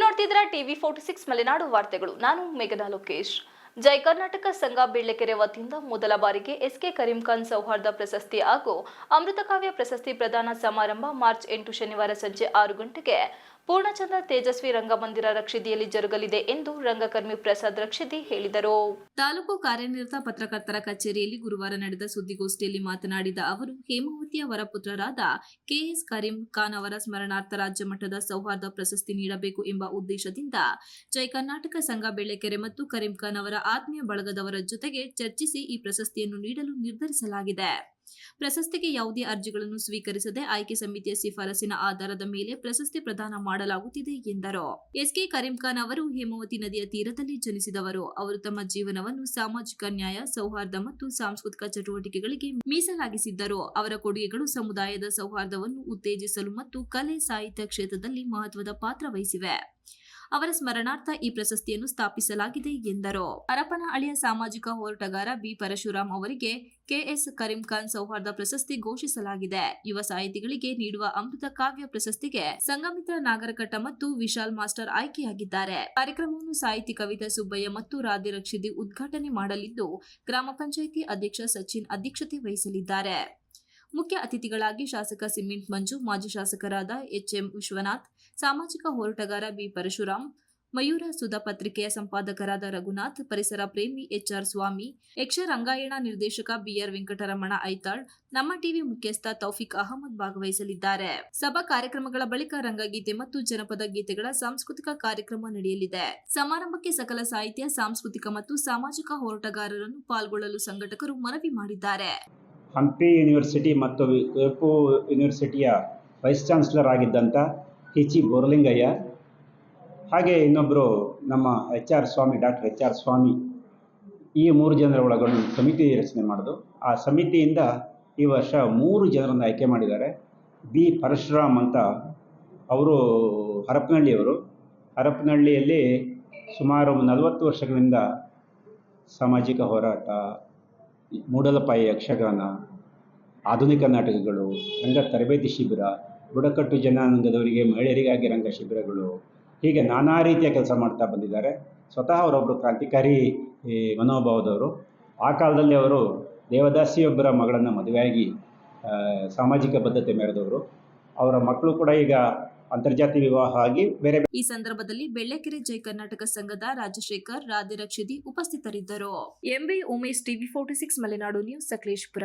ನೋಡ್ತಿದ್ದೀರಾ TV forty six Malenadu ವಾರ್ತೆಗಳು. ನಾನು ಮೇಘನಾ ಲೋಕೇಶ್. ಜೈ ಕರ್ನಾಟಕ ಸಂಘ ಬೆಳ್ಳೆಕೆರೆ ವತಿಯಿಂದ ಮೊದಲ ಬಾರಿಗೆ ಎಸ್ಕೆ ಕರೀಂ ಖಾನ್ ಸೌಹಾರ್ದ ಪ್ರಶಸ್ತಿ ಹಾಗೂ ಅಮೃತಕಾವ್ಯ ಪ್ರಶಸ್ತಿ ಪ್ರದಾನ ಸಮಾರಂಭ ಮಾರ್ಚ್ ಎಂಟು ಶನಿವಾರ ಸಂಜೆ ಆರು ಗಂಟೆಗೆ. ಪೂರ್ಣಚಂದ್ರ ತೇಜಸ್ವಿ ರಂಗಮಂದಿರ ರಕ್ಷಿದಿಯಲ್ಲಿ ಜರುಗಲಿದೆ ಎಂದು ರಂಗಕರ್ಮಿ ಪ್ರಸಾದ್ ರಕ್ಷಿದಿ ಹೇಳಿದರು. ತಾಲೂಕು ಕಾರ್ಯನಿರತ ಪತ್ರಕರ್ತರ ಕಚೇರಿಯಲ್ಲಿ ಗುರುವಾರ ನಡೆದ ಸುದ್ದಿಗೋಷ್ಠಿಯಲ್ಲಿ ಮಾತನಾಡಿದ ಅವರು ಹೇಮಾವತಿಯ ವರಪುತ್ರರಾದ ಕೆಎಸ್ ಕರೀಂ ಖಾನ್ ಅವರ ಸ್ಮರಣಾರ್ಥ ರಾಜ್ಯ ಮಟ್ಟದ ಸೌಹಾರ್ದ ಪ್ರಶಸ್ತಿ ನೀಡಬೇಕು ಎಂಬ ಉದ್ದೇಶದಿಂದ ಜೈ ಕರ್ನಾಟಕ ಸಂಘ ಬೆಳ್ಳೆಕೆರೆ ಮತ್ತು ಕರೀಂ ಖಾನ್ ಅವರ ಆತ್ಮೀಯ ಬಳಗದವರ ಜೊತೆಗೆ ಚರ್ಚಿಸಿ ಈ ಪ್ರಶಸ್ತಿಯನ್ನು ನೀಡಲು ನಿರ್ಧರಿಸಲಾಗಿದೆ. ಪ್ರಶಸ್ತಿಗೆ ಯಾವುದೇ ಅರ್ಜಿಗಳನ್ನು ಸ್ವೀಕರಿಸದೆ ಆಯ್ಕೆ ಸಮಿತಿಯ ಶಿಫಾರಸಿನ ಆಧಾರದ ಮೇಲೆ ಪ್ರಶಸ್ತಿ ಪ್ರದಾನ ಮಾಡಲಾಗುತ್ತಿದೆ ಎಂದರು. ಎಸ್ಕೆ ಕರೀಂ ಖಾನ್ ಅವರು ಹೇಮಾವತಿ ನದಿಯ ತೀರದಲ್ಲಿ ಜನಿಸಿದವರು. ಅವರು ತಮ್ಮ ಜೀವನವನ್ನು ಸಾಮಾಜಿಕ ನ್ಯಾಯ, ಸೌಹಾರ್ದ ಮತ್ತು ಸಾಂಸ್ಕೃತಿಕ ಚಟುವಟಿಕೆಗಳಿಗೆ ಮೀಸಲಾಗಿಸಿದ್ದರು. ಅವರ ಕೊಡುಗೆಗಳು ಸಮುದಾಯದ ಸೌಹಾರ್ದವನ್ನು ಉತ್ತೇಜಿಸಲು ಮತ್ತು ಕಲೆ, ಸಾಹಿತ್ಯ ಕ್ಷೇತ್ರದಲ್ಲಿ ಮಹತ್ವದ ಪಾತ್ರ ವಹಿಸಿವೆ. ಅವರ ಸ್ಮರಣಾರ್ಥ ಈ ಪ್ರಶಸ್ತಿಯನ್ನು ಸ್ಥಾಪಿಸಲಾಗಿದೆ ಎಂದರು. ಹರಪನಹಳ್ಳಿಯ ಸಾಮಾಜಿಕ ಹೋರಾಟಗಾರ ಬಿ ಪರಶುರಾಮ್ ಅವರಿಗೆ ಕೆಎಸ್ ಕರೀಂ ಖಾನ್ ಸೌಹಾರ್ದ ಪ್ರಶಸ್ತಿ ಘೋಷಿಸಲಾಗಿದೆ. ಯುವ ಸಾಹಿತಿಗಳಿಗೆ ನೀಡುವ ಅಮೃತ ಕಾವ್ಯ ಪ್ರಶಸ್ತಿಗೆ ಸಂಗಮಿತ್ರ ನಾಗರಕಟ್ಟ ಮತ್ತು ವಿಶಾಲ್ ಮಾಸ್ಟರ್ ಆಯ್ಕೆಯಾಗಿದ್ದಾರೆ. ಕಾರ್ಯಕ್ರಮವನ್ನು ಸಾಹಿತಿ ಕವಿತಾ ಸುಬ್ಬಯ್ಯ ಮತ್ತು ರಾಧೆ ರಕ್ಷಿದಿ ಉದ್ಘಾಟನೆ ಮಾಡಲಿದ್ದು, ಗ್ರಾಮ ಪಂಚಾಯಿತಿ ಅಧ್ಯಕ್ಷ ಸಚಿನ್ ಅಧ್ಯಕ್ಷತೆ ವಹಿಸಲಿದ್ದಾರೆ. ಮುಖ್ಯ ಅತಿಥಿಗಳಾಗಿ ಶಾಸಕ ಸಿಮೆಂಟ್ ಮಂಜು, ಮಾಜಿ ಶಾಸಕರಾದ ಎಚ್ಎಂ ವಿಶ್ವನಾಥ್, ಸಾಮಾಜಿಕ ಹೋರಾಟಗಾರ ಬಿ ಪರಶುರಾಮ್, ಮಯೂರ ಸುಧಾ ಪತ್ರಿಕೆಯ ಸಂಪಾದಕರಾದ ರಘುನಾಥ್, ಪರಿಸರ ಪ್ರೇಮಿ ಎಚ್ಆರ್ ಸ್ವಾಮಿ, ಯಕ್ಷ ರಂಗಾಯಣ ನಿರ್ದೇಶಕ ಬಿಆರ್ ವೆಂಕಟರಮಣ ಐತಾಳ್, ನಮ್ಮ ಟಿವಿ ಮುಖ್ಯಸ್ಥ ತೌಫಿಕ್ ಅಹಮದ್ ಭಾಗವಹಿಸಲಿದ್ದಾರೆ. ಸಭಾ ಕಾರ್ಯಕ್ರಮಗಳ ಬಳಿಕ ರಂಗಗೀತೆ ಮತ್ತು ಜನಪದ ಗೀತೆಗಳ ಸಾಂಸ್ಕೃತಿಕ ಕಾರ್ಯಕ್ರಮ ನಡೆಯಲಿದೆ. ಸಮಾರಂಭಕ್ಕೆ ಸಕಲ ಸಾಹಿತ್ಯ, ಸಾಂಸ್ಕೃತಿಕ ಮತ್ತು ಸಾಮಾಜಿಕ ಹೋರಾಟಗಾರರನ್ನು ಪಾಲ್ಗೊಳ್ಳಲು ಸಂಘಟಕರು ಮನವಿ ಮಾಡಿದ್ದಾರೆ. ಹಂಪಿ ಯೂನಿವರ್ಸಿಟಿ ಮತ್ತು ವೇಪು ಯೂನಿವರ್ಸಿಟಿಯ ವೈಸ್ ಚಾನ್ಸಲರ್ ಆಗಿದ್ದಂಥ ಹಿಚಿ ಬೋರ್ಲಿಂಗಯ್ಯ, ಹಾಗೆ ಇನ್ನೊಬ್ಬರು ನಮ್ಮ H R Swamy doctor H R Swamy, ಈ ಮೂರು ಜನರ ಒಳಗೊಂಡು ಸಮಿತಿ ರಚನೆ ಮಾಡೋದು ಆ ಸಮಿತಿಯಿಂದ ಈ ವರ್ಷ ಮೂರು ಜನರನ್ನು ಆಯ್ಕೆ ಮಾಡಿದ್ದಾರೆ. ಬಿ. ಪರಶುರಾಮ್ ಅಂತ ಅವರು ಹರಪನಹಳ್ಳಿಯವರು. ಹರಪನಹಳ್ಳಿಯಲ್ಲಿ ಸುಮಾರು ನಲವತ್ತು ವರ್ಷಗಳಿಂದ ಸಾಮಾಜಿಕ ಹೋರಾಟ ಮೂಡಲಪಾಯಿ ಯಕ್ಷಗಾನ, ಆಧುನಿಕ ನಾಟಕಗಳು, ರಂಗ ತರಬೇತಿ ಶಿಬಿರ, ಬುಡಕಟ್ಟು ಜನಾಂಗದವರಿಗೆ ಮಹಿಳೆಯರಿಗಾಗಿ ರಂಗ ಶಿಬಿರಗಳು, ಹೀಗೆ ನಾನಾ ರೀತಿಯ ಕೆಲಸ ಮಾಡ್ತಾ ಬಂದಿದ್ದಾರೆ. ಸ್ವತಃ ಅವರೊಬ್ಬರು ಕ್ರಾಂತಿಕಾರಿ ಮನೋಭಾವದವರು. ಆ ಕಾಲದಲ್ಲಿ ಅವರು ದೇವದಾಸಿಯೊಬ್ಬರ ಮಗಳನ್ನು ಮದುವೆಯಾಗಿ ಸಾಮಾಜಿಕ ಬದ್ಧತೆ ಮೆರೆದವರು. ಅವರ ಮಕ್ಕಳು ಕೂಡ ಈಗ ಅಂತರ್ಜಾತಿ ವಿವಾಹ ಆಗಿ ಬೇರೆ ಈ ಸಂದರ್ಭದಲ್ಲಿ ಬೆಳ್ಳಕೆರೆ ಜೈ ಕರ್ನಾಟಕ ಸಂಘದ ರಾಜಶೇಖರ್ ರಾಧಿರಕ್ಷಿತಿ ಉಪಸ್ಥಿತರಿದ್ದರು. MB Umesh, TV forty six, Malenadu news, Sakleshpur.